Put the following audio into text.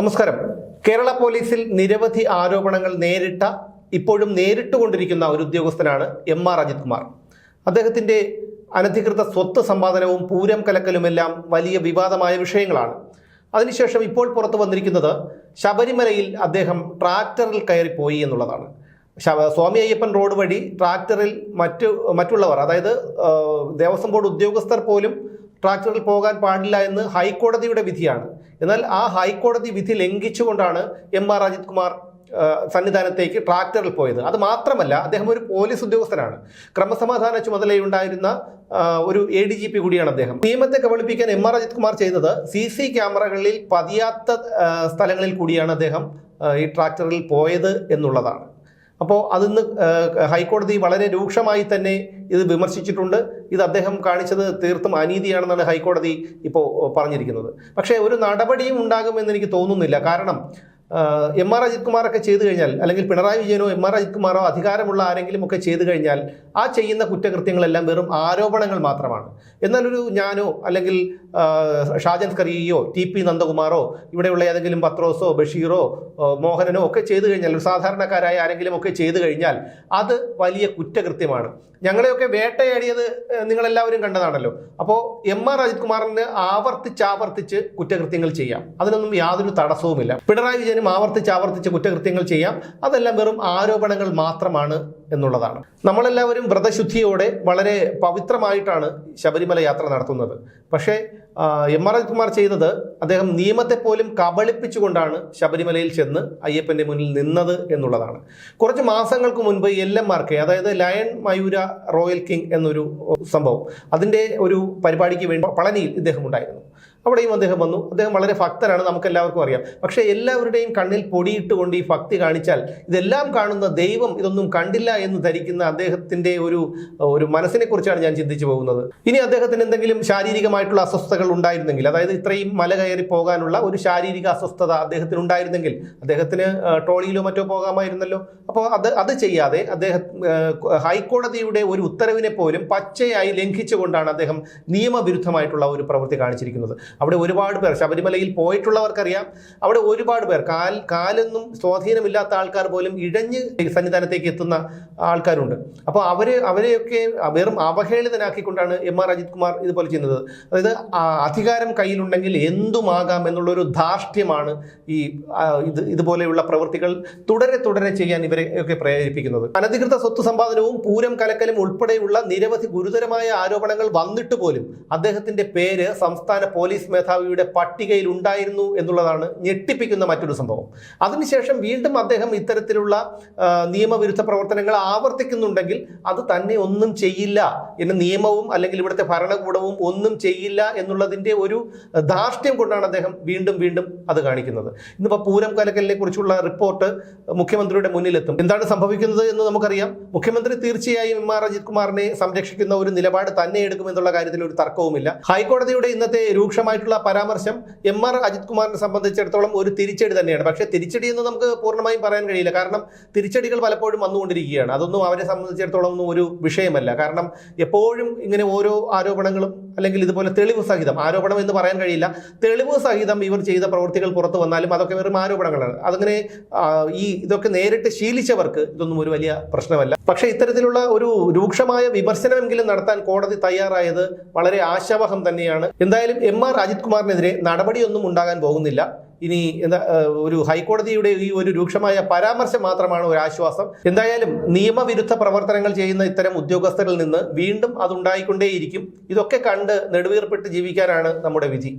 നമസ്കാരം. കേരള പോലീസിൽ നിരവധി ആരോപണങ്ങൾ നേരിട്ട ഇപ്പോഴും നേരിട്ടുകൊണ്ടിരിക്കുന്ന ഒരു ഉദ്യോഗസ്ഥനാണ് എം ആർ അജിത് കുമാർ. അദ്ദേഹത്തിന്റെ അനധികൃത സ്വത്ത് സമ്പാദനവും പൂരം കലക്കലുമെല്ലാം വലിയ വിവാദമായ വിഷയങ്ങളാണ്. അതിനുശേഷം ഇപ്പോൾ പുറത്തു വന്നിരിക്കുന്നത് ശബരിമലയിൽ അദ്ദേഹം ട്രാക്ടറിൽ കയറിപ്പോയി എന്നുള്ളതാണ്. സ്വാമി അയ്യപ്പൻ റോഡ് വഴി ട്രാക്ടറിൽ മറ്റു മറ്റുള്ളവർ അതായത് ദേവസ്വം ബോർഡ് ഉദ്യോഗസ്ഥർ പോലും ട്രാക്ടറിൽ പോകാൻ പാടില്ല എന്ന് ഹൈക്കോടതിയുടെ വിധിയാണ്. എന്നാൽ ആ ഹൈക്കോടതി വിധി ലംഘിച്ചുകൊണ്ടാണ് എം ആർ അജിത് കുമാർ സന്നിധാനത്തേക്ക് ട്രാക്ടറിൽ പോയത്. അത് മാത്രമല്ല അദ്ദേഹം ഒരു പോലീസ് ഉദ്യോഗസ്ഥനാണ്. ക്രമസമാധാന ചുമതലയുണ്ടായിരുന്ന ഒരു എ ഡി ജി പി കൂടിയാണ് അദ്ദേഹം. നിയമത്തെ കബളിപ്പിക്കാൻ എം ആർ അജിത് കുമാർ ചെയ്തത് സി സി ക്യാമറകളിൽ പതിയാത്ത സ്ഥലങ്ങളിൽ കൂടിയാണ് അദ്ദേഹം ഈ ട്രാക്ടറിൽ പോയത് എന്നുള്ളതാണ്. അപ്പോൾ അതിന്ന് ഹൈക്കോടതി വളരെ രൂക്ഷമായി തന്നെ ഇത് വിമർശിച്ചിട്ടുണ്ട്. ഇത് അദ്ദേഹം കാണിച്ചത് തീർത്തും അനീതിയാണെന്നാണ് ഹൈക്കോടതി ഇപ്പോൾ പറഞ്ഞിരിക്കുന്നത്. പക്ഷേ ഒരു നടപടിയും ഉണ്ടാകുമെന്ന് എനിക്ക് തോന്നുന്നില്ല. കാരണം എം ആർ അജിത് കുമാറൊക്കെ ചെയ്തു കഴിഞ്ഞാൽ അല്ലെങ്കിൽ പിണറായി വിജയനോ എം ആർ അജിത് കുമാറോ അധികാരമുള്ള ആരെങ്കിലും ഒക്കെ ചെയ്തു കഴിഞ്ഞാൽ ആ ചെയ്യുന്ന കുറ്റകൃത്യങ്ങളെല്ലാം വെറും ആരോപണങ്ങൾ മാത്രമാണ്. എന്നാൽ ഒരു ഞാനോ അല്ലെങ്കിൽ ഷാജൻ കറിയോ ടി പി നന്ദകുമാറോ ഇവിടെയുള്ള ഏതെങ്കിലും പത്രോസോ ബഷീറോ മോഹനനോ ഒക്കെ ചെയ്തു കഴിഞ്ഞാൽ ഒരു സാധാരണക്കാരായ ആരെങ്കിലും ഒക്കെ ചെയ്തു കഴിഞ്ഞാൽ അത് വലിയ കുറ്റകൃത്യമാണ്. ഞങ്ങളെയൊക്കെ വേട്ടയാടിയത് നിങ്ങളെല്ലാവരും കണ്ടതാണല്ലോ. അപ്പോൾ എം ആർ അജിത് കുമാറിന് ആവർത്തിച്ചാവർത്തിച്ച് കുറ്റകൃത്യങ്ങൾ ചെയ്യാം. അതിനൊന്നും യാതൊരു തടസ്സവുമില്ല. പിണറായി വിജയനും ആവർത്തിച്ച് ആവർത്തിച്ച് കുറ്റകൃത്യങ്ങൾ ചെയ്യാം. അതെല്ലാം വെറും ആരോപണങ്ങൾ മാത്രമാണ് എന്നുള്ളതാണ്. നമ്മളെല്ലാവരും വ്രതശുദ്ധിയോടെ വളരെ പവിത്രമായിട്ടാണ് ശബരിമല യാത്ര നടത്തുന്നത്. പക്ഷേ എം ആർ കുമാർ ചെയ്തത് അദ്ദേഹം നിയമത്തെ പോലും കബളിപ്പിച്ചുകൊണ്ടാണ് ശബരിമലയിൽ ചെന്ന് അയ്യപ്പന്റെ മുന്നിൽ നിന്നത് എന്നുള്ളതാണ്. കുറച്ച് മാസങ്ങൾക്ക് മുൻപ് എൽ എം ആർ കെ അതായത് ലയൺ മയൂര റോയൽ കിങ് എന്നൊരു സംഭവം അതിന്റെ ഒരു പരിപാടിക്ക് വേണ്ടി പളനിയിൽ ഇദ്ദേഹം ഉണ്ടായിരുന്നു. അവിടെയും അദ്ദേഹം വന്നു. അദ്ദേഹം വളരെ ഭക്തനാണ് നമുക്ക് എല്ലാവർക്കും അറിയാം. പക്ഷേ എല്ലാവരുടെയും കണ്ണിൽ പൊടിയിട്ടുകൊണ്ട് ഈ ഭക്തി കാണിച്ചാൽ ഇതെല്ലാം കാണുന്ന ദൈവം ഇതൊന്നും കണ്ടില്ല എന്ന് ധരിക്കുന്ന അദ്ദേഹത്തിന്റെ ഒരു ഒരു മനസ്സിനെ കുറിച്ചാണ് ഞാൻ ചിന്തിച്ചു പോകുന്നത്. ഇനി അദ്ദേഹത്തിന് എന്തെങ്കിലും ശാരീരികമായിട്ടുള്ള അസ്വസ്ഥതകൾ ഉണ്ടായിരുന്നെങ്കിൽ അതായത് ഇത്രയും മല കയറി പോകാനുള്ള ഒരു ശാരീരിക അസ്വസ്ഥത അദ്ദേഹത്തിന് ഉണ്ടായിരുന്നെങ്കിൽ അദ്ദേഹത്തിന് ട്രോളിയിലോ മറ്റോ പോകാമായിരുന്നല്ലോ. അപ്പോൾ അത് അത് ചെയ്യാതെ അദ്ദേഹം ഹൈക്കോടതിയുടെ ഒരു ഉത്തരവിനെ പോലും പച്ചയായി ലംഘിച്ചുകൊണ്ടാണ് അദ്ദേഹം നിയമവിരുദ്ധമായിട്ടുള്ള ഒരു പ്രവൃത്തി കാണിച്ചിരിക്കുന്നത്. അവിടെ ഒരുപാട് പേർ ശബരിമലയിൽ പോയിട്ടുള്ളവർക്കറിയാം. അവിടെ ഒരുപാട് പേർ കാൽ കാലൊന്നും സ്വാധീനമില്ലാത്ത ആൾക്കാർ പോലും ഇഴഞ്ഞ് സന്നിധാനത്തേക്ക് എത്തുന്ന ആൾക്കാരുണ്ട്. അപ്പോൾ അവർ അവരെയൊക്കെ വെറും അവഹേളിതനാക്കിക്കൊണ്ടാണ് എം ആർ അജിത് കുമാർ ഇതുപോലെ ചെയ്യുന്നത്. അതായത് അധികാരം കയ്യിലുണ്ടെങ്കിൽ എന്തുമാകാം എന്നുള്ളൊരു ധാർഷ്ട്യമാണ് ഈ ഇത് ഇതുപോലെയുള്ള പ്രവൃത്തികൾ തുടരെ തുടരെ ചെയ്യാൻ ഇവരെ ഒക്കെ പ്രേരിപ്പിക്കുന്നത്. അനധികൃത സ്വത്ത് സമ്പാദനവും പൂരം കലക്കലും ഉൾപ്പെടെയുള്ള നിരവധി ഗുരുതരമായ ആരോപണങ്ങൾ വന്നിട്ട് പോലും അദ്ദേഹത്തിന്റെ പേര് സംസ്ഥാന പോലീസ് മേധാവിയുടെ പട്ടികയിൽ ഉണ്ടായിരുന്നു എന്നുള്ളതാണ് ഞെട്ടിപ്പിക്കുന്ന മറ്റൊരു സംഭവം. അതിനുശേഷം വീണ്ടും അദ്ദേഹം ഇത്തരത്തിലുള്ള നിയമവിരുദ്ധ പ്രവർത്തനങ്ങൾ ആവർത്തിക്കുന്നുണ്ടെങ്കിൽ അത് തന്നെ ഒന്നും ചെയ്യില്ല എന്ന നിയമവും അല്ലെങ്കിൽ ഇവിടുത്തെ ഭരണകൂടവും ഒന്നും ചെയ്യില്ല എന്നുള്ളതിന്റെ ഒരു ധാർഷ്ട്യം കൊണ്ടാണ് അദ്ദേഹം വീണ്ടും വീണ്ടും അത് കാണിക്കുന്നത്. ഇന്നിപ്പോൾ പൂരം കലക്കലിനെ കുറിച്ചുള്ള റിപ്പോർട്ട് മുഖ്യമന്ത്രിയുടെ മുന്നിലെത്തും. എന്താണ് സംഭവിക്കുന്നത് എന്ന് നമുക്കറിയാം. മുഖ്യമന്ത്രി തീർച്ചയായും എം ആർ അജിത് കുമാറിനെ സംരക്ഷിക്കുന്ന ഒരു നിലപാട് തന്നെ എടുക്കുമെന്നുള്ള കാര്യത്തിൽ ഒരു തർക്കവുമില്ല. ഹൈക്കോടതിയുടെ ഇന്നത്തെ രൂക്ഷമായിട്ടുള്ള പരാമർശം എം ആർ അജിത് കുമാറിനെ സംബന്ധിച്ചിടത്തോളം ഒരു തിരിച്ചടി തന്നെയാണ്. പക്ഷേ തിരിച്ചടി എന്ന് നമുക്ക് പൂർണമായും പറയാൻ കഴിയില്ല. കാരണം തിരിച്ചടികൾ പലപ്പോഴും വന്നുകൊണ്ടിരിക്കുകയാണ്. അതൊന്നും അവരെ സംബന്ധിച്ചിടത്തോളം ഒന്നും ഒരു വിഷയമല്ല. കാരണം എപ്പോഴും ഇങ്ങനെ ഓരോ ആരോപണങ്ങളും അല്ലെങ്കിൽ ഇതുപോലെ തെളിവ് സഹിതം ആരോപണം എന്ന് പറയാൻ കഴിയില്ല. തെളിവ് സഹിതം ഇവർ ചെയ്ത പ്രവൃത്തികൾ പുറത്തു വന്നാലും അതൊക്കെ വെറും ആരോപണങ്ങളാണ്. അതങ്ങനെ ഈ ഇതൊക്കെ നേരിട്ട് ശീലിച്ചവർക്ക് ഇതൊന്നും ഒരു വലിയ പ്രശ്നമല്ല. പക്ഷേ ഇത്തരത്തിലുള്ള ഒരു രൂക്ഷമായ വിമർശനമെങ്കിലും നടത്താൻ കോടതി തയ്യാറായത് വളരെ ആശാവഹം തന്നെയാണ്. എന്തായാലും എം ആർ അജിത് കുമാറിനെതിരെ നടപടിയൊന്നും ഉണ്ടാകാൻ പോകുന്നില്ല. ഇനി എന്താ ഒരു ഹൈക്കോടതിയുടെ ഈ ഒരു രൂക്ഷമായ പരാമർശം മാത്രമാണ് ഒരു ആശ്വാസം. എന്തായാലും നിയമവിരുദ്ധ പ്രവർത്തനങ്ങൾ ചെയ്യുന്ന ഇത്തരം ഉദ്യോഗസ്ഥരിൽ നിന്ന് വീണ്ടും അതുണ്ടായിക്കൊണ്ടേയിരിക്കും ഇതൊക്കെ കണ്ട് നെടുവീർപ്പിട്ട് ജീവിക്കാനാണ് നമ്മുടെ വിധി.